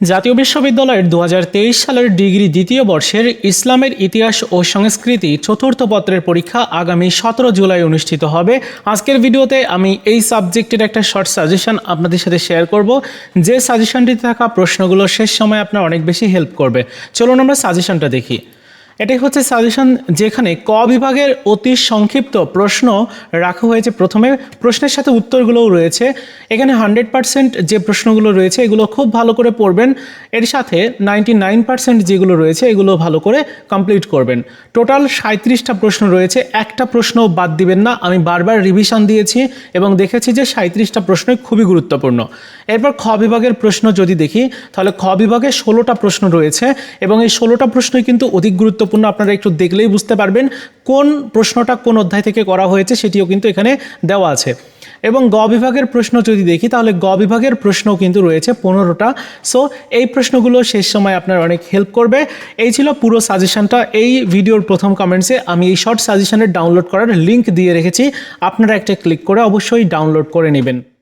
জাতীয় বিশ্ববিদ্যালয়ের দু হাজার তেইশ সালের ডিগ্রি দ্বিতীয় বর্ষের ইসলামের ইতিহাস ও সংস্কৃতি চতুর্থ পত্রের পরীক্ষা আগামী সতেরো জুলাই অনুষ্ঠিত হবে। আজকের ভিডিওতে আমি এই সাবজেক্টের একটা শর্ট সাজেশন আপনাদের সাথে শেয়ার করব। যে সাজেশনটিতে থাকা প্রশ্নগুলো শেষ সময় আপনার অনেক বেশি হেল্প করবে। চলুন আমরা সাজেশনটা দেখি। এটাই হচ্ছে সাজেশন যেখানে ক বিভাগের অতি সংক্ষিপ্ত প্রশ্ন রাখা হয়েছে প্রথমে। প্রশ্নের সাথে উত্তরগুলোও রয়েছে। এখানে হান্ড্রেড পার্সেন্ট যে প্রশ্নগুলো রয়েছে, এগুলো খুব ভালো করে পড়বেন। এর সাথে নাইনটি নাইন পার্সেন্ট যেগুলো রয়েছে, এগুলো ভালো করে কমপ্লিট করবেন। টোটাল সাঁত্রিশটা প্রশ্ন রয়েছে। একটা প্রশ্ন বাদ দিবেন না। আমি বারবার রিভিশন দিয়েছি এবং দেখেছি যে সাঁত্রিশটা প্রশ্নই খুবই গুরুত্বপূর্ণ। এরপর খ বিভাগের প্রশ্ন যদি দেখি, তাহলে খ বিভাগে ষোলোটা প্রশ্ন রয়েছে এবং এই ষোলোটা প্রশ্নই কিন্তু অধিক গুরুত্বপূর্ণ। আপনারা একটু দেখলেই বুঝতে পারবেন কোন প্রশ্নটা কোন অধ্যায় থেকে করা হয়েছে, সেটিও কিন্তু এখানে দেওয়া আছে। এবং গ বিভাগের প্রশ্ন যদি দেখি, তাহলে গ বিভাগের প্রশ্নও কিন্তু রয়েছে পনেরোটা। সো, এই প্রশ্নগুলো শেষ সময় আপনার অনেক হেল্প করবে। এই ছিল পুরো সাজেশনটা। এই ভিডিওর প্রথম কমেন্টসে আমি এই শর্ট সাজেশনের ডাউনলোড করার লিঙ্ক দিয়ে রেখেছি। আপনারা একটা ক্লিক করে অবশ্যই ডাউনলোড করে নেবেন।